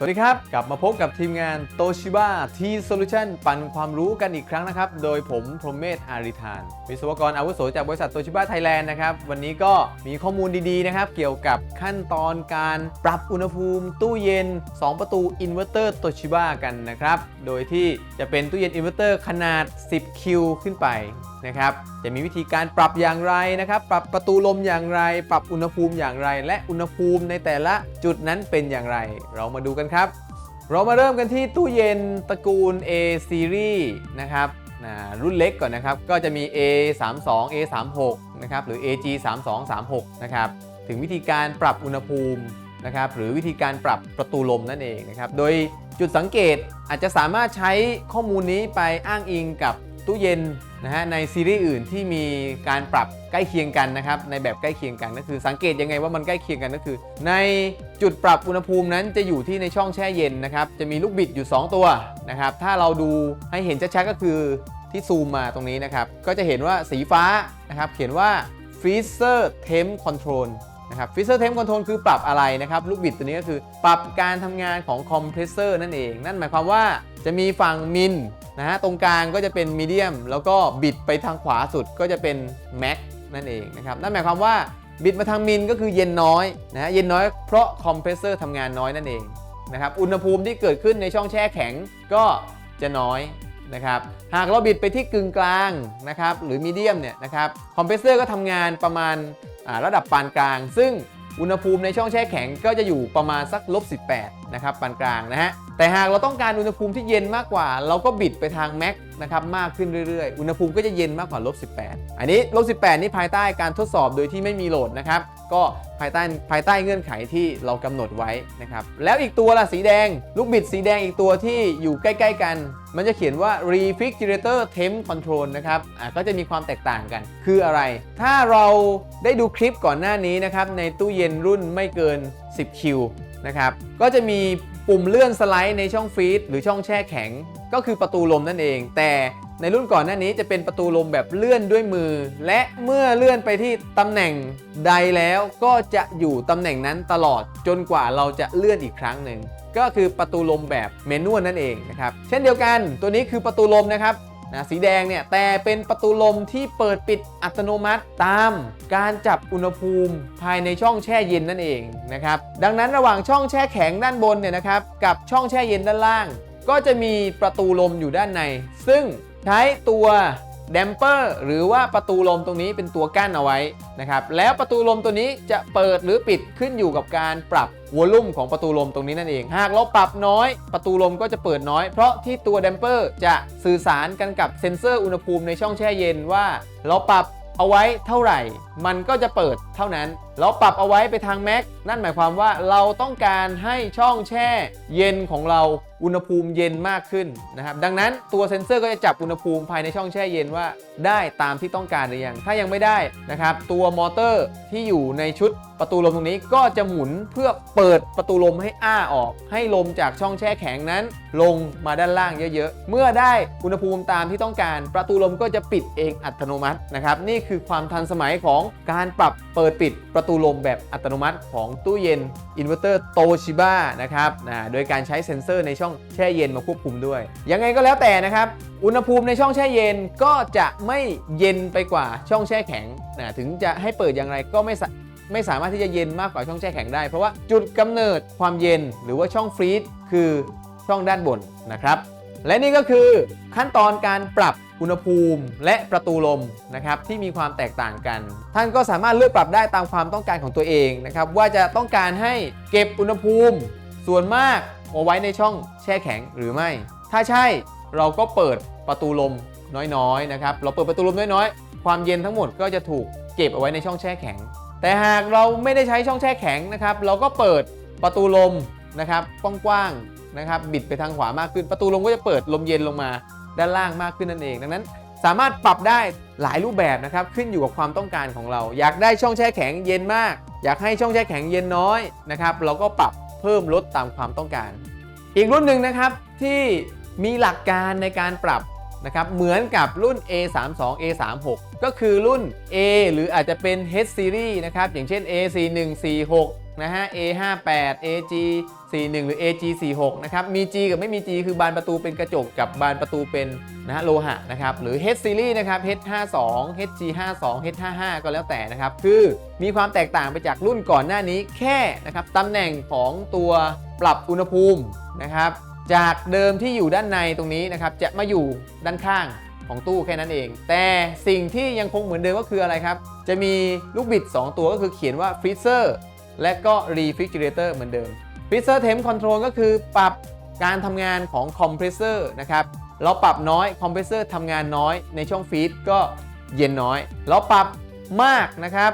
สวัสดีครับ กลับมาพบกับทีมงาน Toshiba T Solution ปันความรู้กันอีกครั้งนะครับ โดยผมพรมเมธอาริธาน วิศวกรอาวุโสจากบริษัท Toshiba Thailand นะครับ วันนี้ก็มีข้อมูลดีๆนะครับ เกี่ยวกับขั้นตอนการปรับอุณหภูมิ ตู้เย็น 2 ประตูอินเวอร์เตอร์ Toshiba กันนะครับ โดยที่จะเป็นตู้เย็นอินเวอร์เตอร์ขนาด 10 คิวขึ้นไปนะครับจะมีวิธีการปรับอย่างไรนะครับ ปรับประตูลมอย่างไร ปรับอุณหภูมิอย่างไร และอุณหภูมิในแต่ละจุดนั้นเป็นอย่างไร เรามาดูกันครับ เรามาเริ่มกันที่ตู้เย็นตระกูล A Series นะครับรุ่นเล็กก่อนนะครับ ก็จะมี A 3 2 A 3 6 นะครับหรือ AG 3 2 3 6 นะครับถึงวิธีการปรับอุณหภูมินะครับหรือวิธีการปรับประตูลมนั่นเองนะครับ โดยจุดสังเกตอาจจะสามารถใช้ข้อมูลนี้ไปอ้างอิงกับตู้เย็น นะฮะในซีรีส์อื่นที่มีการปรับใกล้เคียงกันนะครับในแบบใกล้เคียงกันก็คือ สังเกตยังไงว่ามันใกล้เคียงกันก็คือ ในจุดปรับอุณหภูมินั้นจะอยู่ที่ในช่องแช่เย็นนะครับจะมีลูกบิดอยู่ 2 ตัวนะครับถ้าเราดูให้เห็นชัดๆก็คือที่ซูมมาตรงนี้นะครับก็จะเห็นว่าสีฟ้านะครับเขียนว่า freezer temp control นะครับ freezer temp control คือปรับอะไรนะครับลูกบิดตัวนี้ก็คือปรับการทำงานของคอมเพรสเซอร์นั่นเอง นั่นหมายความว่าจะมีฝั่งมินนะฮะตรงกลางก็จะเป็นมีเดียมแล้วก็บิดไปทางขวาสุดก็จะเป็นแม็กนั่นเองนะครับนั่นหมายความว่าบิดมาทางมินก็คือเย็นน้อยนะฮะเย็นน้อยเพราะคอมเพรสเซอร์ทำงานน้อยนั่นเองนะครับอุณหภูมิที่เกิดขึ้นในช่องแช่แข็งก็จะน้อย นะครับหากเราบิดไปที่กึ่งกลางนะครับหรือมีเดียมเนี่ยนะครับคอมเพรสเซอร์ก็ทำงานประมาณระดับปานกลาง ซึ่งอุณหภูมิในช่องแช่แข็งก็จะอยู่ประมาณสักลบ18นะครับปานกลางนะฮะแต่หากเราต้องการอุณหภูมิที่เย็นมากกว่า เราก็บิดไปทางแม็กนะครับมากขึ้นเรื่อยๆ อุณหภูมิก็จะเย็นมากกว่าลบ18 อันนี้ลบ18 นี่ภายใต้การทดสอบโดยที่ไม่มีโหลดนะครับ ก็ภายใต้ภายใต้เงื่อนไขที่เรากำหนดไว้นะครับ แล้วอีกตัวล่ะสีแดง ลูกบิดสีแดงอีกตัวที่อยู่ใกล้ ๆ กัน มันจะเขียนว่า refrigerator temp control นะครับอะก็จะมีความแตกต่างกัน คืออะไร ถ้าเราได้ดูคลิปก่อนหน้านี้นะครับ ในตู้เย็นรุ่นไม่เกิน 10 คิวนะครับ ก็จะมี ปุ่มเลื่อนสไลด์ในช่องฟรีซหรือช่องแช่แข็ง ก็คือประตูลมนั่นเอง แต่ในรุ่นก่อนหน้านี้จะเป็นประตูลมแบบเลื่อนด้วยมือ และเมื่อเลื่อนไปที่ตำแหน่งใดแล้วก็จะอยู่ตำแหน่งนั้นตลอดจนกว่าเราจะเลื่อนอีกครั้งหนึ่งก็คือประตูลมแบบเมนวลนั่นเองนะครับ เช่นเดียวกันตัวนี้คือประตูลมนะครับ นะสีแดงเนี่ยแต่เป็นประตูลมที่เปิดปิดอัตโนมัติตามการจับอุณหภูมิภายในช่องแช่เย็นนั่นเองนะครับดังนั้นระหว่างช่องแช่แข็งด้านบนเนี่ยนะครับกับช่องแช่เย็นด้านล่าง ก็จะมีประตูลมอยู่ด้านใน ซึ่งใช้ตัว แดมเปอร์หรือว่าประตูลมตรงนี้เป็นตัวกั้นเอาไว้นะครับแล้วประตูลมตัวนี้จะเปิดหรือปิดขึ้นอยู่กับการปรับวอลลุ่มของประตูลมตรงนี้นั่นเอง หากเราปรับน้อยประตูลมก็จะเปิดน้อย เพราะที่ตัวแดมเปอร์จะสื่อสารกันกับเซ็นเซอร์อุณหภูมิในช่องแช่เย็นว่า เราปรับเอาไว้เท่าไหร่ มันก็จะเปิดเท่านั้น เราปรับเอาไว้ไปทางแม็กนั่นหมายความว่าเราต้องการให้ช่องแช่เย็นของเรา อุณหภูมิเย็นมากขึ้นนะครับ ดังนั้นตัวเซ็นเซอร์ก็จะจับอุณหภูมิภายในช่องแช่เย็นว่าได้ตามที่ต้องการหรือยัง ถ้ายังไม่ได้นะครับ ตัวมอเตอร์ที่อยู่ในชุด ประตูลมตรงนี้ก็จะหมุนเพื่อเปิดประตูลมให้อ้าออก ให้ลมจากช่องแช่แข็งนั้น ลงมาด้านล่างเยอะๆ เมื่อได้อุณหภูมิตามที่ต้องการ ประตูลมก็จะปิดเองอัตโนมัตินะครับ นี่คือความทันสมัยของการปรับเปิดปิดประตูลมแบบอัตโนมัติของตู้เย็นอินเวอร์เตอร์โตชิบ้านะครับนะโดยการใช้เซ็นเซอร์ในช่องแช่เย็นมาควบคุมด้วย ยังไงก็แล้วแต่นะครับ อุณหภูมิในช่องแช่เย็นก็จะไม่เย็นไปกว่าช่องแช่แข็งนะถึงจะให้เปิดอย่างไรก็ไม่ ไม่สามารถที่จะเย็นมากกว่าช่องแช่แข็งได้ เพราะว่าจุดกำเนิดความเย็นหรือว่าช่องฟรีซคือช่องด้านบนนะครับและนี่ก็คือขั้นตอนการปรับอุณหภูมิและประตูลมนะครับที่มีความแตกต่างกัน ท่านก็สามารถเลือกปรับได้ตามความต้องการของตัวเองนะครับว่าจะต้องการให้เก็บอุณหภูมิส่วนมากเอาไว้ในช่องแช่แข็งหรือไม่ ถ้าใช่เราก็เปิดประตูลมน้อยๆนะครับเราเปิดประตูลมน้อยๆ ความเย็นทั้งหมดก็จะถูกเก็บเอาไว้ในช่องแช่แข็ง แต่หากเราไม่ได้ใช้ช่องแช่แข็งนะครับ เราก็เปิดประตูลมนะครับกว้างๆนะครับ บิดไปทางขวามากขึ้น ประตูลมก็จะเปิดลมเย็นลงมาด้านล่างมากขึ้นนั่นเอง ดังนั้นสามารถปรับได้หลายรูปแบบนะครับ ขึ้นอยู่กับความต้องการของเรา อยากได้ช่องแช่แข็งเย็นมาก อยากให้ช่องแช่แข็งเย็นน้อยนะครับ เราก็ปรับเพิ่มลดตามความต้องการ อีกรุ่นหนึ่งนะครับที่มีหลักการในการปรับ นะครับเหมือนกับรุ่น A32 A36 ก็คือรุ่น A หรืออาจจะเป็น H series นะครับ อย่างเช่น A4146 นะฮะ A58 AG 41 หรือ AG 46 นะครับ มี G กับไม่มี G คือบานประตูเป็นกระจกกับบานประตูเป็นนะฮะโลหะนะครับ หรือ H series นะครับ H52 HG52 H55 ก็แล้วแต่นะครับ คือมีความแตกต่างไปจากรุ่นก่อนหน้านี้แค่นะครับตำแหน่งของตัวปรับอุณหภูมินะครับ จากเดิมที่อยู่ด้านในตรงนี้นะครับจะมาอยู่ด้านข้างของตู้แค่นั้นเอง แต่สิ่งที่ยังคงเหมือนเดิมก็คืออะไรครับ จะมีลูกบิด 2 ตัวก็คือเขียนว่า freezer และก็ refrigerator เหมือนเดิม freezer temp control ก็คือปรับการทำงานของ compressor นะครับเราปรับน้อย compressor ทำงานน้อยในช่องฟีดก็เย็นน้อย เราปรับมากนะครับ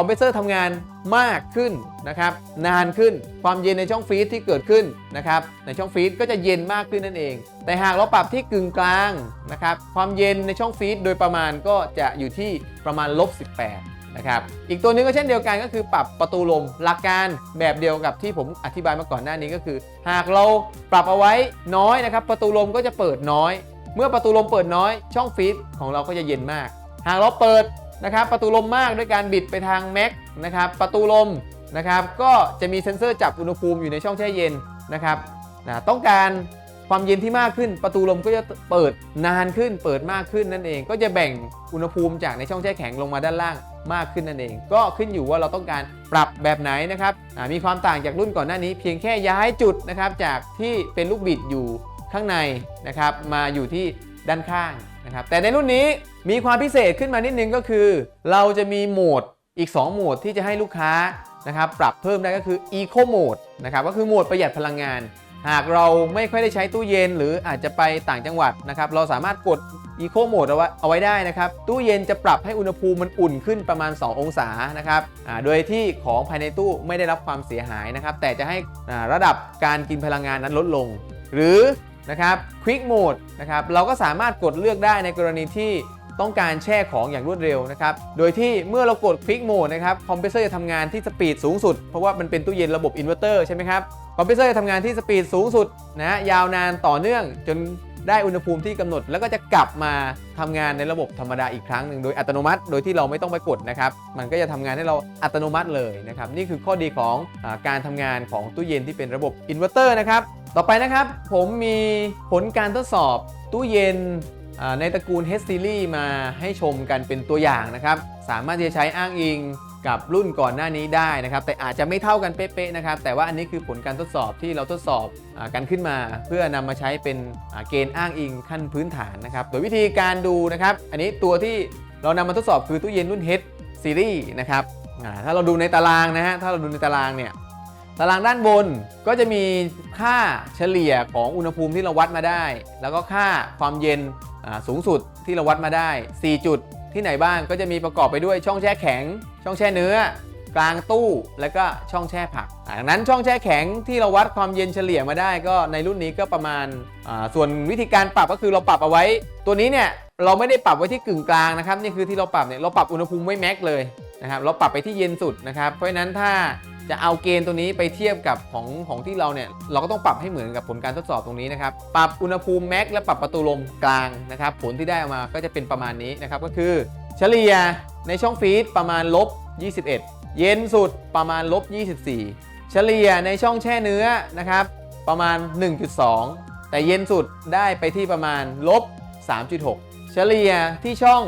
คอมเพรสเซอร์ทำงานมากขึ้นนะครับนานขึ้นความเย็นในช่องฟรีซที่เกิดขึ้นนะครับในช่องฟรีซก็จะเย็นมากขึ้นนั่นเอง แต่หากเราปรับที่กึ่งกลางนะครับความเย็นในช่องฟรีซโดยประมาณก็จะอยู่ที่ประมาณลบ18นะครับอีกตัวนึงก็เช่นเดียวกันก็คือปรับประตูลมหลักการแบบเดียวกับที่ผมอธิบายมาก่อนหน้านี้ก็คือ หากเราปรับเอาไว้น้อยนะครับประตูลมก็จะเปิดน้อย เมื่อประตูลมเปิดน้อย ช่องฟรีซของเราก็จะเย็นมาก หากเราเปิด นะครับประตูลมมากด้วยการบิดไปทางแม็กนะครับประตูลมนะครับก็จะมีเซ็นเซอร์จับอุณหภูมิอยู่ในช่องแช่เย็นนะครับนะต้องการความเย็นที่มากขึ้น ประตูลมก็จะเปิดนานขึ้น เปิดมากขึ้นนั่นเอง ก็จะแบ่งอุณหภูมิจากในช่องแช่แข็งลงมาด้านล่างมากขึ้นนั่นเอง ก็ขึ้นอยู่ว่าเราต้องการปรับแบบไหนนะครับมีความต่างจากรุ่นก่อนหน้านี้ เพียงแค่ย้ายจุดนะครับจากที่เป็นลูกบิดอยู่ข้างในนะครับมาอยู่ที่ด้านข้างนะครับแต่ในรุ่นนี้ มีความพิเศษขึ้นมานิดนึงก็คือ เราจะมีโหมดอีก 2 โหมดที่จะให้ลูกค้านะครับปรับเพิ่มได้ก็คือ Eco Mode นะครับก็คือโหมดประหยัดพลังงาน หากเราไม่ค่อยได้ใช้ตู้เย็น หรืออาจจะไปต่างจังหวัดนะครับเราสามารถกด Eco Mode เอาไว้เอาไว้ได้นะครับตู้เย็นจะปรับให้อุณหภูมิมันอุ่นขึ้นประมาณ 2 องศานะครับโดยที่ของภายในตู้ไม่ได้รับความเสียหายนะครับแต่จะให้ระดับการกินพลังงานนั้นลดลง หรือนะครับ Quick Mode นะครับเราก็สามารถกดเลือกได้ในกรณีที่ ต้องการแช่ของอย่างรวดเร็วนะครับ โดยที่เมื่อเรากด Quick Mode นะครับคอมเพรสเซอร์จะทำงานที่สปีดสูงสุด เพราะว่ามันเป็นตู้เย็นระบบอินเวอร์เตอร์ใช่ไหมครับคอมเพรสเซอร์จะทำงานที่สปีดสูงสุดนะยาวนานต่อเนื่องจนได้อุณหภูมิที่กำหนด แล้วก็จะกลับมาทำงานในระบบธรรมดาอีกครั้งหนึ่งโดยอัตโนมัติ โดยที่เราไม่ต้องไปกดนะครับ มันก็จะทำงานให้เราอัตโนมัติเลยนะครับ นี่คือข้อดีของอการทำงานของตู้เย็นที่เป็นระบบอินเวอร์เตอร์นะครับ ต่อไปนะครับ ผมมีผลการทดสอบตู้เย็น ในตระกูล H Series มาให้ชมกันเป็นตัวอย่างนะครับ สามารถจะใช้อ้างอิงกับรุ่นก่อนหน้านี้ได้นะครับ แต่อาจจะไม่เท่ากันเป๊ะๆนะครับ แต่ว่าอันนี้คือผลการทดสอบที่เราทดสอบอกันขึ้นมา เพื่อนำมาใช้เป็นเกณฑ์อ้างอิงขั้นพื้นฐานนะครับ โดยวิธีการดูนะครับ อันนี้ตัวที่เรานำมาทดสอบคือตู้เย็นรุ่น H Series นะครับถ้าเราดูในตารางนะฮะถ้าเราดูในตารางเนี่ยตารางด้านบนก็จะมีค่าเฉลี่ยของอุณหภูมิที่เราวัดมาได้ แล้วก็ค่าความเย็น สูงสุดที่เราวัดมาได้ 4 จุดที่ไหนบ้างก็จะมีประกอบไปด้วยช่องแช่แข็ง ช่องแช่เนื้อ กลางตู้ แล้วก็ช่องแช่ผักดังนั้นช่องแช่แข็งที่เราวัดความเย็นเฉลี่ยมาได้ ก็ในรุ่นนี้ก็ประมาณาส่วนวิธีการปรับก็คือเราปรับเอาไว้ ตัวนี้เนี่ยเราไม่ได้ปรับไว้ที่กึ่งกลางนะครับนี่คือที่เราปรับเนี่ยเราปรับอุณหภูมิไว้แม็กเลยนะครับเราปรับไปที่เย็นสุดนะครับเพราะฉะนั้นถ้า จะเอาเกณฑ์ตัวนี้ไปเทียบกับของของที่เราเนี่ยเราก็ต้องปรับให้เหมือนกับผลการทดสอบตรงนี้นะครับ ปรับอุณหภูมิแม็กและปรับประตูลมกลางนะครับ ผลที่ได้ออกมาก็จะเป็นประมาณนี้นะครับก็คือเฉลี่ยในช่องฟีดประมาณลบ 21 เย็นสุดประมาณลบ 24 เฉลี่ยในช่องแช่เนื้อนะครับประมาณ 1.2 แต่เย็นสุดได้ไปที่ประมาณลบ 3.6 เฉลี่ยที่ช่อง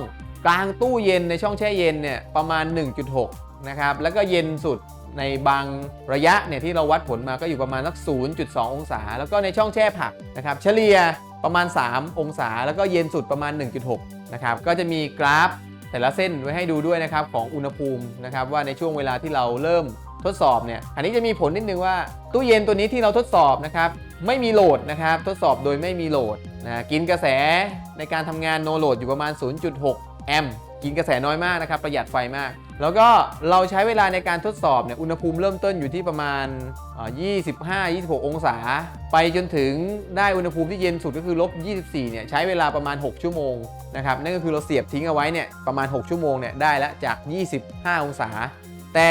กลางตู้เย็นในช่องแช่เย็นเนี่ยประมาณ 1.6 นะครับแล้วก็เย็นสุดในบางระยะเนี่ยที่เราวัดผลมาก็อยู่ประมาณสัก 0.2 องศา แล้วก็ในช่องแช่ผักนะครับเฉลี่ยประมาณ 3 องศา แล้วก็เย็นสุดประมาณ 1.6 นะครับก็จะมีกราฟแต่ละเส้นไว้ให้ดูด้วยนะครับของอุณหภูมินะครับว่าในช่วงเวลาที่เราเริ่มทดสอบเนี่ยอันนี้จะมีผลนิดนึงว่าตู้เย็นตัวนี้ที่เราทดสอบนะครับไม่มีโหลดนะครับทดสอบโดยไม่มีโหลดนะกินกระแสในการทำงานโนโหลดอยู่ประมาณ 0.6 แอมป์ กินกระแสน้อยมากนะครับ ประหยัดไฟมาก แล้วก็เราใช้เวลาในการทดสอบเนี่ยอุณหภูมิเริ่มต้นอยู่ที่ประมาณ 25-26 องศา ไปจนถึงได้อุณหภูมิที่เย็นสุดก็คือลบ 24 เนี่ยใช้เวลาประมาณ 6 ชั่วโมงนะครับนั่นก็คือเราเสียบทิ้งเอาไว้เนี่ยประมาณ 6 ชั่วโมงเนี่ยได้แล้วจาก 25 องศา แต่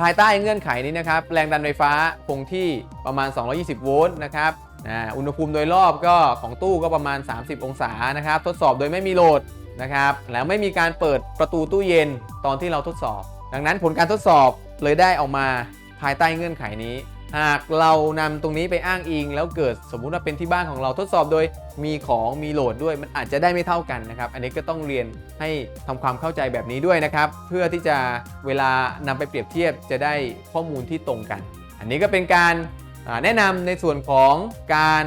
ภายใต้เงื่อนไขนี้นะครับแรงดันไฟฟ้าคงที่ประมาณ 220 โวลต์นะครับอุณหภูมิโดยรอบก็ของตู้ก็ประมาณ 30 องศานะครับ ทดสอบโดยไม่มีโหลด นะครับแล้วไม่มีการเปิดประตูตู้เย็นตอนที่เราทดสอบ ดังนั้นผลการทดสอบเลยได้ออกมาภายใต้เงื่อนไขนี้ หากเรานำตรงนี้ไปอ้างอิง แล้วเกิดสมมุติว่าเป็นที่บ้านของเราทดสอบโดยมีของมีโหลดด้วยมันอาจจะได้ไม่เท่ากันนะครับ อันนี้ก็ต้องเรียนให้ทำความเข้าใจแบบนี้ด้วยนะครับ เพื่อที่จะเวลานำไปเปรียบเทียบจะได้ข้อมูลที่ตรงกัน อันนี้ก็เป็นการแนะนำในส่วนของการ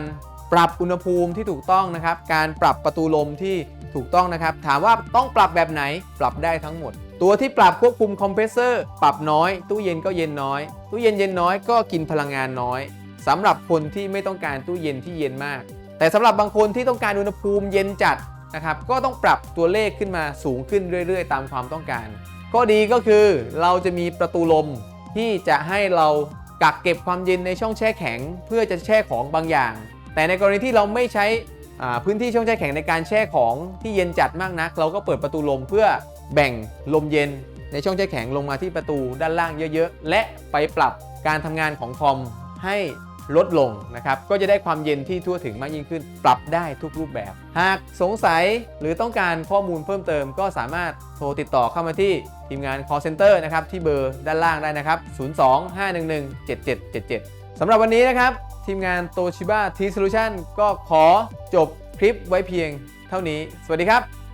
ปรับอุณหภูมิที่ถูกต้องนะครับ การปรับประตูลมที่ ถูกต้องนะครับ ถามว่าต้องปรับแบบไหนปรับได้ทั้งหมด ตัวที่ปรับควบคุมคอมเพรสเซอร์ปรับน้อย ตู้เย็นก็เย็นน้อย ตู้เย็นเย็นน้อยก็กินพลังงานน้อยสำหรับคนที่ไม่ต้องการตู้เย็นที่เย็นมาก แต่สำหรับบางคนที่ต้องการอุณหภูมิเย็นจัดนะครับก็ต้องปรับตัวเลขขึ้นมาสูงขึ้นเรื่อย ๆ ตามความต้องการข้อดีก็คือเราจะมีประตูลมที่จะให้เรากักเก็บความเย็นในช่องแช่แข็ง เพื่อจะแช่ของบางอย่าง แต่ในกรณีที่เราไม่ใช้ พื้นที่ช่องแช่แข็งในการแช่ของที่เย็นจัดมากนัก เราก็เปิดประตูลมเพื่อแบ่งลมเย็นในช่องแช่แข็งลงมาที่ประตูด้านล่างเยอะๆ และไปปรับการทำงานของคอมให้ลดลงนะครับก็จะได้ความเย็นที่ทั่วถึงมากยิ่งขึ้น ปรับได้ทุกรูปแบบ หากสงสัยหรือต้องการข้อมูลเพิ่มเติม ก็สามารถโทรติดต่อเข้ามาที่ทีมงาน call center นะครับที่เบอร์ด้านล่างได้นะครับ 02-511-7777สำหรับวันนี้นะครับ ทีมงานโตชิบะทีซูลูชั่นก็ขอจบคลิปไว้เพียงเท่านี้ สวัสดีครับ